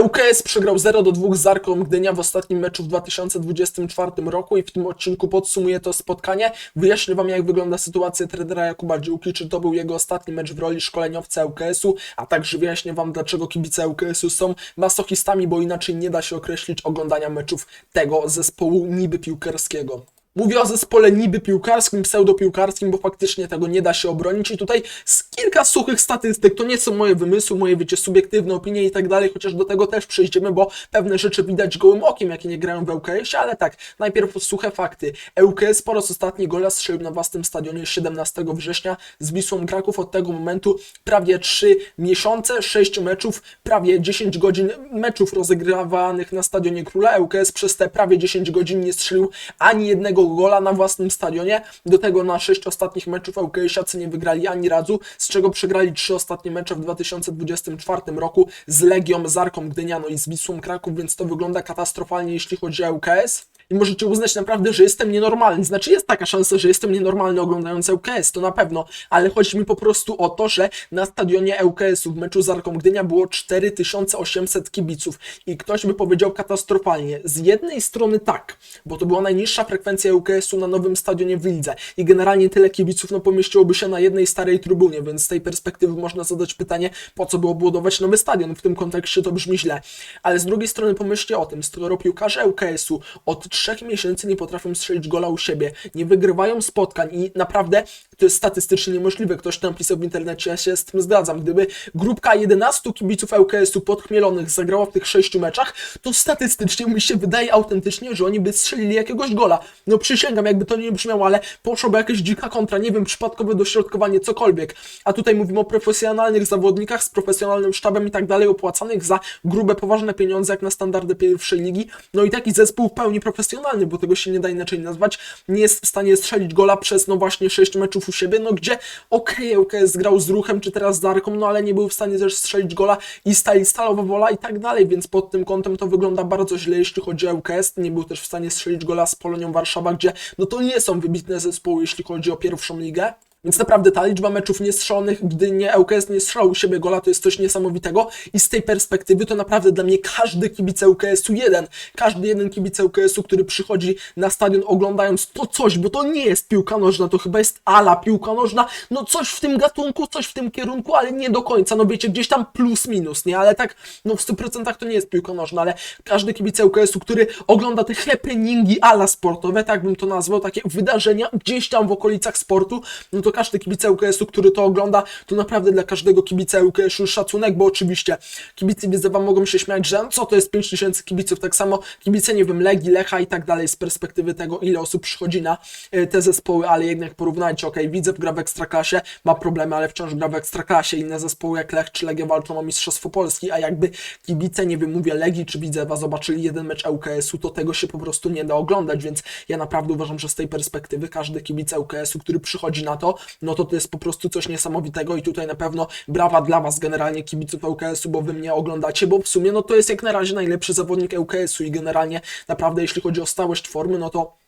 ŁKS przegrał 0 do 2 z Zarką Gdynia w ostatnim meczu w 2024 roku i w tym odcinku podsumuję to spotkanie. Wyjaśnię Wam, jak wygląda sytuacja trenera Jakuba Dziłki, czy to był jego ostatni mecz w roli szkoleniowca ŁKS-u, a także wyjaśnię Wam, dlaczego kibice ŁKS-u są masochistami, bo inaczej nie da się określić oglądania meczów tego zespołu niby piłkarskiego. Mówię o zespole niby piłkarskim, pseudopiłkarskim, bo faktycznie tego nie da się obronić i tutaj z kilka suchych statystyk, to nie są moje wymysły, moje wiecie, subiektywne opinie i tak dalej, chociaż do tego też przejdziemy, bo pewne rzeczy widać gołym okiem, jakie nie grają w ŁKS-ie, ale tak, najpierw suche fakty. ŁKS po raz ostatni gola strzelił na własnym stadionie 17 września z Wisłą Kraków, od tego momentu prawie 3 miesiące, 6 meczów, prawie 10 godzin meczów rozegrywanych na Stadionie Króla. ŁKS przez te prawie 10 godzin nie strzelił ani jednego gola na własnym stadionie. Do tego na 6 ostatnich meczów ŁKS-iacy nie wygrali ani razu, z czego przegrali 3 ostatnie mecze w 2024 roku z Legią, Zarką Gdyniano i z Wisłą Kraków, więc to wygląda katastrofalnie, jeśli chodzi o ŁKS. I możecie uznać naprawdę, że jestem nienormalny. Znaczy jest taka szansa, że jestem nienormalny oglądając ŁKS, to na pewno, ale chodzi mi po prostu o to, że na stadionie ŁKS-u w meczu z Arką Gdynia było 4800 kibiców i ktoś by powiedział katastrofalnie. Z jednej strony tak, bo to była najniższa frekwencja ŁKS-u na nowym stadionie w Lidze i generalnie tyle kibiców no pomieściłoby się na jednej starej trybunie, więc z tej perspektywy można zadać pytanie, po co było budować nowy stadion. W tym kontekście to brzmi źle. Ale z drugiej strony pomyślcie o tym, skoro piłkarze ŁKS-u od trzech miesięcy nie potrafią strzelić gola u siebie, nie wygrywają spotkań i naprawdę to jest statystycznie niemożliwe. Ktoś tam pisał w internecie, ja się z tym zgadzam. Gdyby grupka 11 kibiców ŁKS-u podchmielonych zagrała w tych sześciu meczach, to statystycznie mi się wydaje autentycznie, że oni by strzelili jakiegoś gola. No przysięgam, jakby to nie brzmiało, ale poszłoby jakaś dzika kontra, nie wiem, przypadkowe dośrodkowanie, cokolwiek. A tutaj mówimy o profesjonalnych zawodnikach z profesjonalnym sztabem i tak dalej, opłacanych za grube, poważne pieniądze, jak na standardy pierwszej ligi. No i taki zespół w pełni profesjonalny, bo tego się nie da inaczej nazwać, nie jest w stanie strzelić gola przez, no właśnie, 6 meczów u siebie, no gdzie okej, okay, ŁKS grał z ruchem, czy teraz z Arką, no ale nie był w stanie też strzelić gola i stali Stalowa Wola i tak dalej, więc pod tym kątem to wygląda bardzo źle, jeśli chodzi o ŁKS, nie był też w stanie strzelić gola z Polonią Warszawa, gdzie no to nie są wybitne zespoły, jeśli chodzi o pierwszą ligę. Więc naprawdę ta liczba meczów niestrzelonych, gdy nie ŁKS nie strzelał u siebie gola, to jest coś niesamowitego. I z tej perspektywy to naprawdę dla mnie każdy kibic ŁKS-u jeden, każdy jeden kibic ŁKS-u, który przychodzi na stadion oglądając to coś, bo to nie jest piłka nożna, to chyba jest ala piłka nożna, no coś w tym gatunku, coś w tym kierunku, ale nie do końca, no wiecie, gdzieś tam plus minus, nie, ale tak, no w 100% to nie jest piłka nożna, ale każdy kibic ŁKS-u, który ogląda te happeningi ala sportowe, tak bym to nazwał, takie wydarzenia gdzieś tam w okolicach sportu, no to każdy kibic ŁKS-u, który to ogląda, to naprawdę dla każdego kibica ŁKS-u szacunek, bo oczywiście kibice widzę wam mogą się śmiać, że co to jest 5000 kibiców, tak samo kibice, nie wiem, Legii, Lecha i tak dalej, z perspektywy tego, ile osób przychodzi na e, te zespoły, ale jednak porównajcie, ok, widzę gra w Ekstraklasie, ma problemy, ale wciąż gra w Ekstraklasie, inne zespoły jak Lech czy Legia walczą o Mistrzostwo Polski, a jakby kibice, nie wiem, mówię Legii czy Widzewa, zobaczyli jeden mecz ŁKS-u, to tego się po prostu nie da oglądać, więc ja naprawdę uważam, że z tej perspektywy każdy kibic ŁKS-u, który przychodzi na to, no to to jest po prostu coś niesamowitego i tutaj na pewno brawa dla Was generalnie kibiców ŁKS-u, bo Wy mnie oglądacie, bo w sumie no to jest jak na razie najlepszy zawodnik ŁKS-u i generalnie naprawdę jeśli chodzi o stałość formy, no to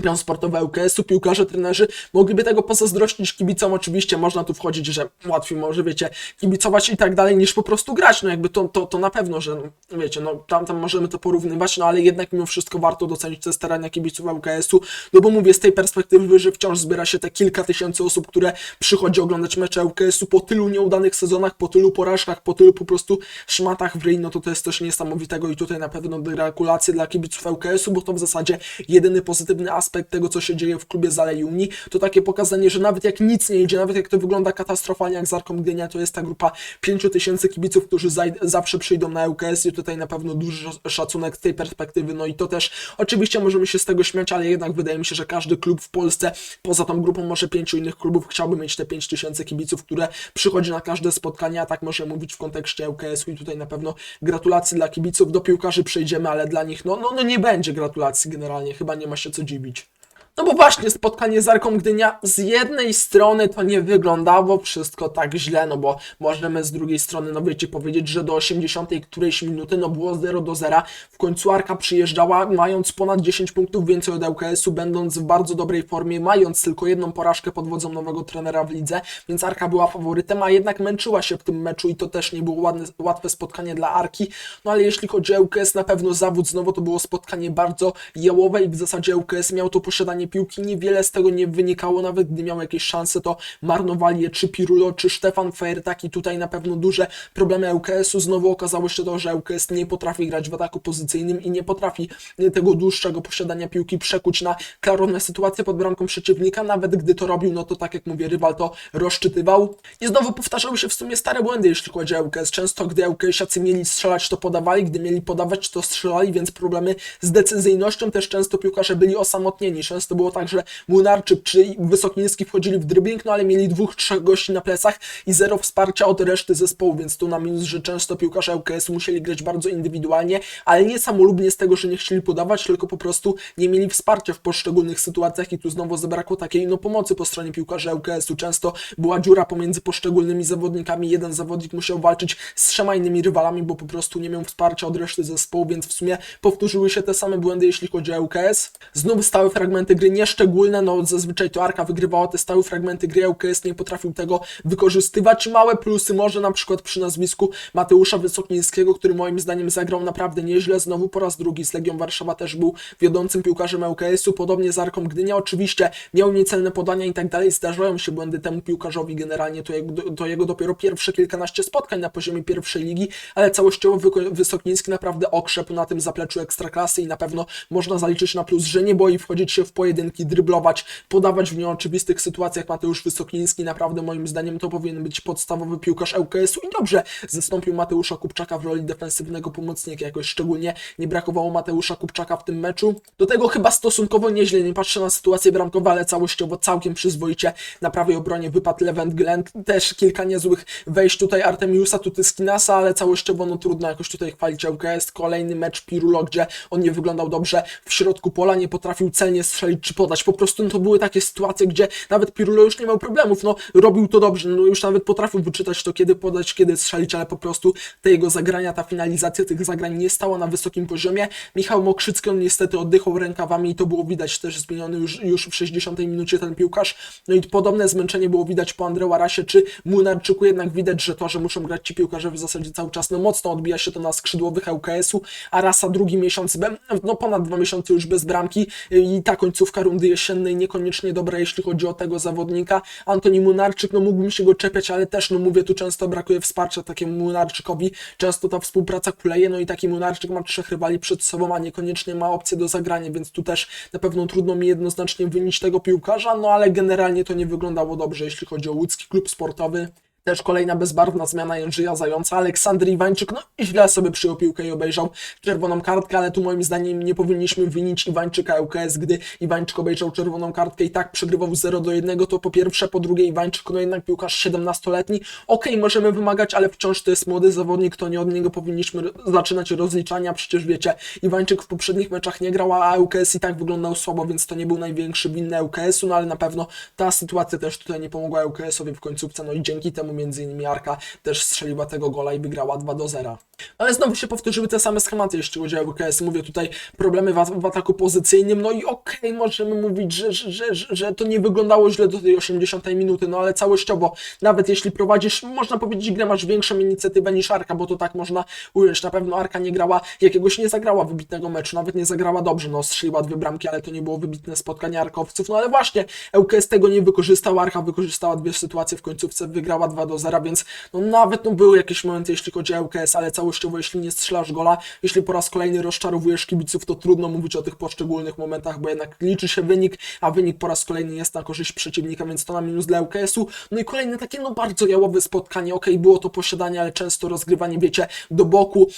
Plan sportowy ŁKS-u, piłkarze, trenerzy mogliby tego pozazdrościć kibicom. Oczywiście można tu wchodzić, że łatwiej może, wiecie, kibicować i tak dalej, niż po prostu grać. No jakby to, to, to na pewno, że no, wiecie, no tam, tam możemy to porównywać, no ale jednak mimo wszystko warto docenić te starania kibiców ŁKS-u, no bo mówię z tej perspektywy, że wciąż zbiera się te kilka tysięcy osób, które przychodzi oglądać mecze ŁKS-u po tylu nieudanych sezonach, po tylu porażkach, po tylu po prostu szmatach w ryj, no to to jest coś niesamowitego i tutaj na pewno gratulacje dla kibiców ŁKS-u, bo to w zasadzie jedyny pozytywny aspekt tego, co się dzieje w klubie Zalei Unii, to takie pokazanie, że nawet jak nic nie idzie, nawet jak to wygląda katastrofalnie jak z Arką Gdynia, to jest ta grupa 5000 kibiców, którzy zawsze przyjdą na ŁKS i tutaj na pewno duży szacunek z tej perspektywy, no i to też oczywiście możemy się z tego śmiać, ale jednak wydaje mi się, że każdy klub w Polsce, poza tą grupą może pięciu innych klubów, chciałby mieć te 5000 kibiców, które przychodzi na każde spotkanie, a tak może mówić w kontekście ŁKS-u i tutaj na pewno gratulacje dla kibiców, do piłkarzy przejdziemy, ale dla nich no, no, no nie będzie gratulacji generalnie, chyba nie ma się co dziwić. page. No bo właśnie spotkanie z Arką Gdynia z jednej strony to nie wyglądało wszystko tak źle, no bo możemy z drugiej strony, no wiecie, powiedzieć, że do 80 którejś minuty no było 0 do 0. W końcu Arka przyjeżdżała mając ponad 10 punktów więcej od ŁKS-u, będąc w bardzo dobrej formie, mając tylko jedną porażkę pod wodzą nowego trenera w lidze, więc Arka była faworytem, a jednak męczyła się w tym meczu i to też nie było ładne, łatwe spotkanie dla Arki. No ale jeśli chodzi o ŁKS, na pewno zawód znowu to było spotkanie bardzo jałowe i w zasadzie ŁKS miał to posiadanie piłki, niewiele z tego nie wynikało, nawet gdy miał jakieś szanse, to marnowali je czy Pirulo, czy Stefan Fajertak i tutaj na pewno duże problemy ŁKS-u. Znowu okazało się to, że ŁKS nie potrafi grać w ataku pozycyjnym i nie potrafi tego dłuższego posiadania piłki przekuć na klarowne sytuacje pod bramką przeciwnika, nawet gdy to robił, no to tak jak mówię, rywal to rozczytywał. I znowu powtarzały się w sumie stare błędy, jeśli chodzi o ŁKS. Często, gdy ŁKS-iacy mieli strzelać, to podawali, gdy mieli podawać, to strzelali, więc problemy z decyzyjnością też często piłkarze byli osamotnieni. Często było tak, że Młynarczyk czy Wysokiński wchodzili w dribbling, no ale mieli dwóch, trzech gości na plecach i zero wsparcia od reszty zespołu, więc tu na minus, że często piłkarze ŁKS musieli grać bardzo indywidualnie, ale nie samolubnie z tego, że nie chcieli podawać, tylko po prostu nie mieli wsparcia w poszczególnych sytuacjach i tu znowu zabrakło takiej no pomocy po stronie piłkarzy ŁKS-u. Często była dziura pomiędzy poszczególnymi zawodnikami, jeden zawodnik musiał walczyć z trzema innymi rywalami, bo po prostu nie miał wsparcia od reszty zespołu, więc w sumie powtórzyły się te same błędy, jeśli chodzi o ŁKS. Znów stałe fragmenty gry nieszczególne, no zazwyczaj to Arka wygrywała te stałe fragmenty gry, ŁKS nie potrafił tego wykorzystywać. Małe plusy może na przykład przy nazwisku Mateusza Wysokińskiego, który moim zdaniem zagrał naprawdę nieźle, znowu po raz drugi z Legią Warszawa też był wiodącym piłkarzem ŁKS-u, podobnie z Arką Gdynia, oczywiście miał niecelne podania i tak dalej, zdarzają się błędy temu piłkarzowi generalnie, to jego, to jego dopiero pierwsze kilkanaście spotkań na poziomie pierwszej ligi, ale całościowo Wysokiński naprawdę okrzepł na tym zapleczu ekstraklasy i na pewno można zaliczyć na plus, że nie boi wchodzić się w pojedynki, dryblować, podawać w nieoczywistych sytuacjach Mateusz Wysokiński, naprawdę moim zdaniem to powinien być podstawowy piłkarz ŁKS-u i dobrze zastąpił Mateusza Kupczaka w roli defensywnego pomocnika, jakoś szczególnie nie brakowało Mateusza Kupczaka w tym meczu. Do tego chyba stosunkowo nieźle, nie patrzę na sytuację bramkową, ale całościowo całkiem przyzwoicie na prawej obronie wypadł Levent Glenn, też kilka niezłych wejść tutaj Artemiusa Tutyskinasa, ale całościowo no trudno jakoś tutaj chwalić ŁKS. Kolejny mecz Pirulo, gdzie on nie wyglądał dobrze w środku pola, nie potrafił celnie strzelić czy podać. Po prostu no, to były takie sytuacje, gdzie nawet Pirulo już nie miał problemów, no robił to dobrze, no już nawet potrafił wyczytać to, kiedy podać, kiedy strzelić, ale po prostu te jego zagrania, ta finalizacja tych zagrań nie stała na wysokim poziomie. Michał Mokrzycki, on niestety oddychał rękawami i to było widać też zmieniony już, już w 60 minucie ten piłkarz. No i podobne zmęczenie było widać po Andreu Arasie czy Młynarczyku, jednak widać, że to, że muszą grać ci piłkarze w zasadzie cały czas, no mocno odbija się to na skrzydłowych ŁKS-u. Arasa drugi miesiąc, no ponad dwa miesiące już bez bramki i ta końcówka rundy jesiennej niekoniecznie dobra, jeśli chodzi o tego zawodnika. Antoni Młynarczyk, no mógłbym się go czepiać, ale też, no mówię, tu często brakuje wsparcia takiemu Młynarczykowi, często ta współpraca kuleje, no i taki Młynarczyk ma trzech rywali przed sobą, a niekoniecznie ma opcję do zagrania, więc tu też na pewno trudno mi jednoznacznie wynić tego piłkarza, no ale generalnie to nie wyglądało dobrze, jeśli chodzi o łódzki klub sportowy. Też kolejna bezbarwna zmiana Jędrzeja Zająca. Aleksander Iwańczyk, no i źle sobie przyjął piłkę i obejrzał czerwoną kartkę, ale tu moim zdaniem nie powinniśmy winić Iwańczyka ŁKS, gdy Iwańczyk obejrzał czerwoną kartkę i tak przegrywał 0 do 1, to po pierwsze, po drugie Iwańczyk, no jednak piłkarz 17-letni. Okej, możemy wymagać, ale wciąż to jest młody zawodnik, to nie od niego powinniśmy zaczynać rozliczania, przecież wiecie, Iwańczyk w poprzednich meczach nie grał, a ŁKS i tak wyglądał słabo, więc to nie był największy winny ŁKS-u, no ale na pewno ta sytuacja też tutaj nie pomogła ŁKS-owi w końcówce, no i dzięki temu między innymi Arka też strzeliła tego gola i wygrała 2 do 0. Ale znowu się powtórzyły te same schematy, jeśli chodzi o ŁKS. Mówię tutaj problemy w, w ataku pozycyjnym, no i okej, możemy mówić, że, że, że, że- że to nie wyglądało źle do tej 80 minuty, no ale całościowo, nawet jeśli prowadzisz, można powiedzieć, grę masz większą inicjatywę niż Arka, bo to tak można ująć. Na pewno Arka nie grała jakiegoś, nie zagrała wybitnego meczu, nawet nie zagrała dobrze, no strzeliła dwie bramki, ale to nie było wybitne spotkanie Arkowców, no ale właśnie, ŁKS tego nie wykorzystał, Arka wykorzystała dwie sytuacje w końcówce, wygrała 2 do 0, więc no nawet no były jakieś momenty, jeśli chodzi o ŁKS, ale całościowo, jeśli nie strzelasz gola, jeśli po raz kolejny rozczarowujesz kibiców, to trudno mówić o tych poszczególnych momentach, bo jednak liczy się wynik, a wynik po raz kolejny jest na korzyść przeciwnika, więc to na minus dla ŁKS-u. No i kolejne takie no bardzo jałowe spotkanie, okej, było to posiadanie, ale często rozgrywanie, wiecie, do boku,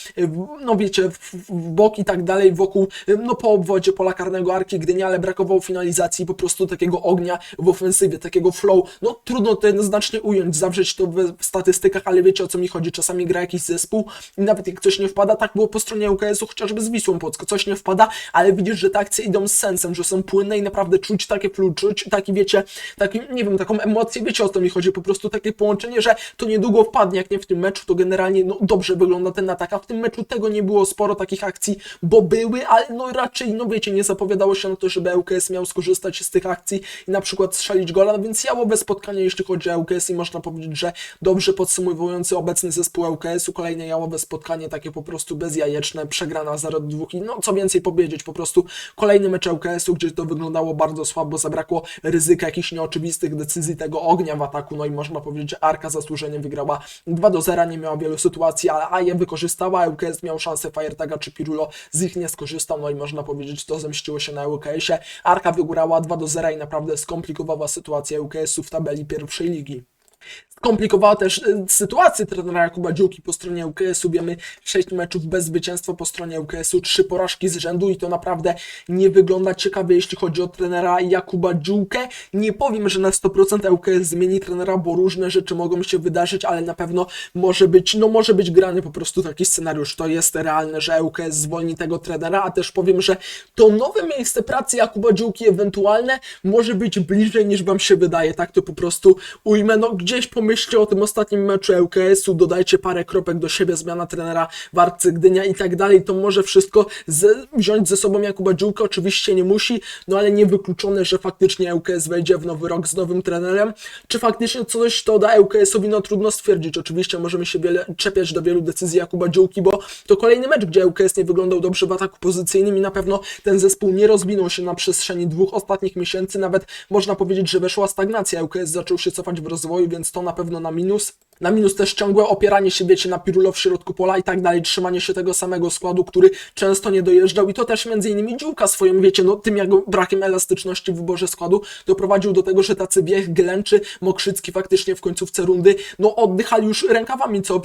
no wiecie, w, w bok i tak dalej, wokół, no po obwodzie pola karnego Arki Gdynia, ale brakowało finalizacji, po prostu takiego ognia w ofensywie, takiego flow, no trudno to jednoznacznie ująć, zawrzeć to w statystykach, ale wiecie o co mi chodzi, czasami gra jakiś zespół, nawet jak coś nie wpada, tak było po stronie UKS-u, chociażby z Wisłą Płocko, coś nie wpada, ale widzisz, że te akcje idą z sensem, że są płynne i naprawdę czuć takie flu, czuć taki, wiecie, taki, nie wiem, taką emocję, wiecie o co mi chodzi, po prostu takie połączenie, że to niedługo wpadnie, jak nie w tym meczu, to generalnie no, dobrze wygląda ten atak, a w tym meczu tego nie było sporo takich akcji, bo były, ale no raczej, no wiecie, nie zapowiadało się na to, żeby ŁKS miał skorzystać z tych akcji i na przykład strzelić gola, no więc jałowe spotkanie, jeśli chodzi o ŁKS i można powiedzieć, że dobrze podsumowujący obecny zespół ŁKS-u, kolejne jałowe spotkanie, takie po prostu bezjajeczne, przegrana 0-2 i no co więcej powiedzieć, po prostu kolejny mecz ŁKS-u, gdzie to wyglądało bardzo słabo, zabrakło ryzyka jakichś nieoczywistych decyzji tego ognia w ataku, no i można powiedzieć, że Arka zasłużenie wygrała 2 do 0, nie miała wielu sytuacji, ale A je wykorzystała, ŁKS miał szansę Firetaga czy Pirulo z ich nie skorzystał, no i można powiedzieć, to zemściło się na ŁKS-ie. Arka wygrała 2 do 0 i naprawdę skomplikowała sytuację ŁKS-u w tabeli pierwszej ligi. Skomplikowała też e, sytuację trenera Jakuba Dziuki po stronie UKS-u. Wiemy 6 meczów bez zwycięstwa po stronie UKS-u, 3 porażki z rzędu i to naprawdę nie wygląda ciekawie, jeśli chodzi o trenera Jakuba Dziukę. Nie powiem, że na 100% UKS zmieni trenera, bo różne rzeczy mogą się wydarzyć, ale na pewno może być, no może być grany po prostu taki scenariusz. To jest realne, że UKS zwolni tego trenera, a też powiem, że to nowe miejsce pracy Jakuba Dziuki ewentualne może być bliżej niż wam się wydaje. Tak to po prostu ujmę. No gdzieś pomyślcie o tym ostatnim meczu ŁKS-u, dodajcie parę kropek do siebie, zmiana trenera w Arce Gdynia i tak dalej. To może wszystko z, wziąć ze sobą Jakuba Dziułka. Oczywiście nie musi, no ale niewykluczone, że faktycznie ŁKS wejdzie w nowy rok z nowym trenerem. Czy faktycznie coś to da ŁKS-owi? No trudno stwierdzić. Oczywiście możemy się wiele, czepiać do wielu decyzji Jakuba Dziułki, bo to kolejny mecz, gdzie ŁKS nie wyglądał dobrze w ataku pozycyjnym i na pewno ten zespół nie rozwinął się na przestrzeni dwóch ostatnich miesięcy. Nawet można powiedzieć, że weszła stagnacja. ŁKS zaczął się cofać w rozwoju, więc to na pewno na minus. Na minus też ciągłe opieranie się, wiecie, na Pirulo w środku pola i tak dalej, trzymanie się tego samego składu, który często nie dojeżdżał. I to też między innymi Dziłka swoim, wiecie, no tym jego brakiem elastyczności w wyborze składu doprowadził do tego, że tacy Biech, Glęczy, Mokrzycki faktycznie w końcówce rundy, no oddychali już rękawami, co,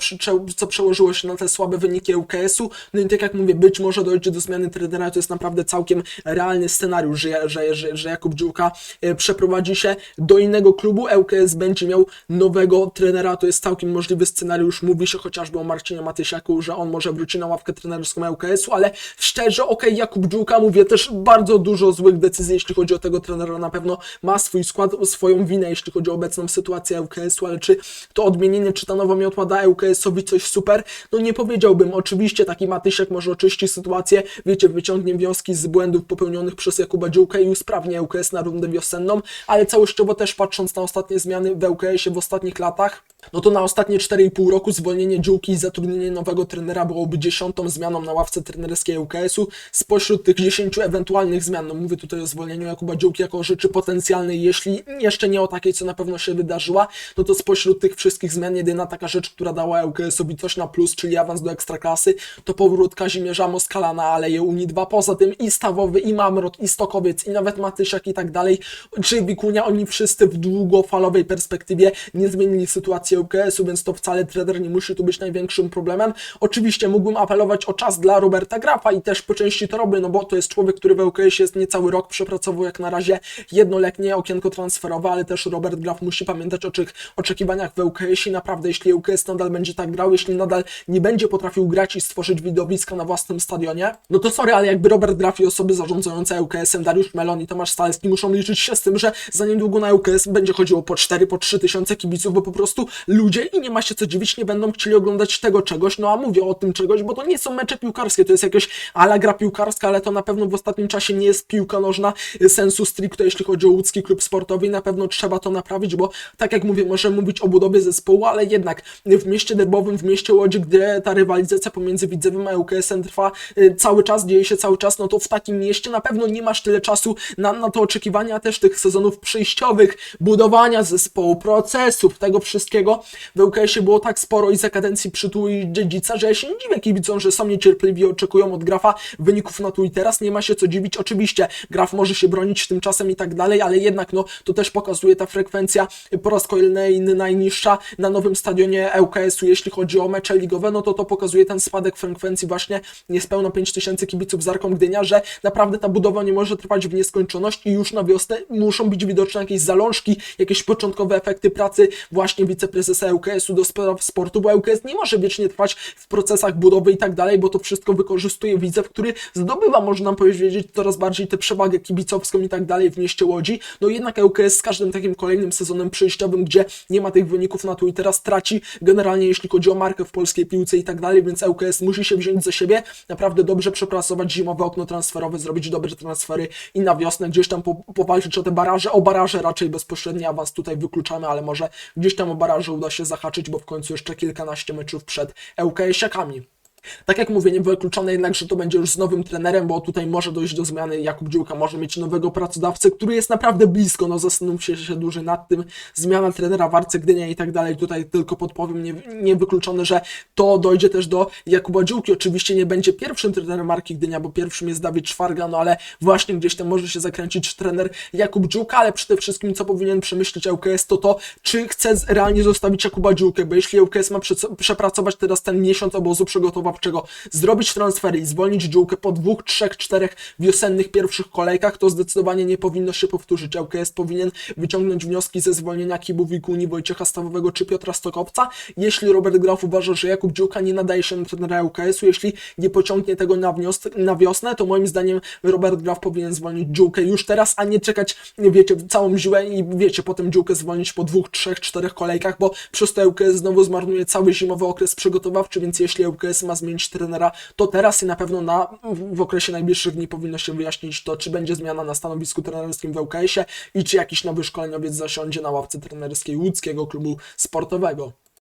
co przełożyło się na te słabe wyniki UKS-u, no i tak jak mówię, być może dojdzie do zmiany trenera, to jest naprawdę całkiem realny scenariusz, że, że, że, że Jakub Dziłka e, przeprowadzi się do innego klubu, ŁKS będzie miał nowego trenera, to jest całkiem możliwy scenariusz. Mówi się chociażby o Marcinie Matysiaku, że on może wróci na ławkę trenerską ŁKS-u, ale szczerze, okej, Jakub Dziuka, mówię też bardzo dużo złych decyzji, jeśli chodzi o tego trenera. Na pewno ma swój skład, swoją winę, jeśli chodzi o obecną sytuację ŁKS-u, ale czy to odmienienie, czy ta nowa miotła da ŁKS-owi coś super? No nie powiedziałbym. Oczywiście taki Matysiak może oczyścić sytuację, wiecie, wyciągnie wnioski z błędów popełnionych przez Jakuba Dziukę i usprawni ŁKS na rundę wiosenną, ale całościowo też patrząc na ostatnie zmiany w ŁKS-ie w ostatnich latach, no to na ostatnie 4,5 roku zwolnienie Dziółki i zatrudnienie nowego trenera byłoby dziesiątą zmianą na ławce trenerskiej UKS-u. Spośród tych 10 ewentualnych zmian, no mówię tutaj o zwolnieniu Jakuba Dziółki jako rzeczy potencjalnej, jeśli jeszcze nie o takiej, co na pewno się wydarzyła, no to spośród tych wszystkich zmian jedyna taka rzecz, która dała UKS-owi coś na plus, czyli awans do ekstraklasy, to powrót Kazimierza Moskala na Aleję Unii 2. Poza tym i Stawowy, i Mamrot, i Stokowiec, i nawet Matysiak i tak dalej, czy Wikunia, oni wszyscy w długofalowej perspektywie nie zmienili sytuacji UKS-u, więc to wcale trener nie musi tu być największym problemem. Oczywiście mógłbym apelować o czas dla Roberta Grafa i też po części to robię, no bo to jest człowiek, który w UKS jest niecały rok, przepracował jak na razie jednoletnie okienko transferowe, ale też Robert Graf musi pamiętać o tych oczekiwaniach w UKS i naprawdę jeśli UKS nadal będzie tak grał, jeśli nadal nie będzie potrafił grać i stworzyć widowiska na własnym stadionie, no to sorry, ale jakby Robert Graf i osoby zarządzające UKS-em, Dariusz Melon i Tomasz Stalski muszą liczyć się z tym, że za niedługo na UKS będzie chodziło po 4, po 3 tysiące kibiców, bo po prostu ludzie i nie ma się co dziwić, nie będą chcieli oglądać tego czegoś, no a mówię o tym czegoś, bo to nie są mecze piłkarskie, to jest jakieś ala gra piłkarska, ale to na pewno w ostatnim czasie nie jest piłka nożna sensu stricte, jeśli chodzi o łódzki klub sportowy i na pewno trzeba to naprawić, bo tak jak mówię, możemy mówić o budowie zespołu, ale jednak w mieście derbowym, w mieście Łodzi, gdzie ta rywalizacja pomiędzy Widzewem a UKS-em trwa y, cały czas, dzieje się cały czas, no to w takim mieście na pewno nie masz tyle czasu na, na to oczekiwania też tych sezonów przejściowych, budowania zespołu, procesów, tego wszystkiego. W UKS-ie było tak sporo i za kadencji Przytułu i Dziedzica, że ja się nie dziwię kibicom, że są niecierpliwi, oczekują od Grafa wyników na tu i teraz. Nie ma się co dziwić. Oczywiście Graf może się bronić tymczasem i tak dalej, ale jednak no, to też pokazuje ta frekwencja po raz kolejny najniższa na nowym stadionie ŁKS-u, jeśli chodzi o mecze ligowe, no to to pokazuje ten spadek frekwencji właśnie niespełna 5000 kibiców z Arką Gdynia, że naprawdę ta budowa nie może trwać w nieskończoność i już na wiosnę muszą być widoczne jakieś zalążki, jakieś początkowe efekty pracy właśnie wiceprezydenta prezesa ŁKS-u do spraw sportu, bo ŁKS nie może wiecznie trwać w procesach budowy i tak dalej, bo to wszystko wykorzystuje Widzew, który zdobywa, można powiedzieć, coraz bardziej tę przewagę kibicowską i tak dalej w mieście Łodzi. No jednak ŁKS z każdym takim kolejnym sezonem przejściowym, gdzie nie ma tych wyników na tu i teraz traci generalnie jeśli chodzi o markę w polskiej piłce i tak dalej, więc ŁKS musi się wziąć za siebie, naprawdę dobrze przepracować zimowe okno transferowe, zrobić dobre transfery i na wiosnę gdzieś tam po, powalczyć o te baraże, o baraże raczej bezpośrednio awans tutaj wykluczamy, ale może gdzieś tam o baraże uda się zahaczyć, bo w końcu jeszcze kilkanaście meczów przed ŁKS-iakami. Tak jak mówię, nie wykluczone jednak, że to będzie już z nowym trenerem, bo tutaj może dojść do zmiany. Jakub Dziłka może mieć nowego pracodawcę, który jest naprawdę blisko. No zastanówcie się dłużej nad tym. Zmiana trenera w Arce Gdynia i tak dalej. Tutaj tylko podpowiem, nie, nie wykluczone, że to dojdzie też do Jakuba Dziłki. Oczywiście nie będzie pierwszym trenerem Marki Gdynia, bo pierwszym jest Dawid Szwarga, no ale właśnie gdzieś tam może się zakręcić trener Jakub Dziłka, ale przede wszystkim co powinien przemyśleć ŁKS to to, czy chce realnie zostawić Jakuba Dziłkę, bo jeśli ŁKS ma prze- przepracować teraz ten miesiąc obozu przygotowawczego, zrobić transfery i zwolnić Dziłkę po dwóch, trzech, czterech wiosennych pierwszych kolejkach, to zdecydowanie nie powinno się powtórzyć. ŁKS powinien wyciągnąć wnioski ze zwolnienia Kibu Wikuni, Wojciecha Stawowego czy Piotra Stokowca. Jeśli Robert Graf uważa, że Jakub Dziłka nie nadaje się na trenera ŁKS-u, jeśli nie pociągnie tego na, wnios- na wiosnę, to moim zdaniem Robert Graf powinien zwolnić Dziłkę już teraz, a nie czekać, wiecie, całą ziłę i wiecie, potem Dziłkę zwolnić po dwóch, trzech, czterech kolejkach, bo przez to ŁKS znowu zmarnuje cały zimowy okres przygotowawczy, więc jeśli ŁKS ma zmienić trenera, to teraz i na pewno na, w okresie najbliższych dni powinno się wyjaśnić to, czy będzie zmiana na stanowisku trenerskim w ŁKS-ie i czy jakiś nowy szkoleniowiec zasiądzie na ławce trenerskiej łódzkiego klubu sportowego.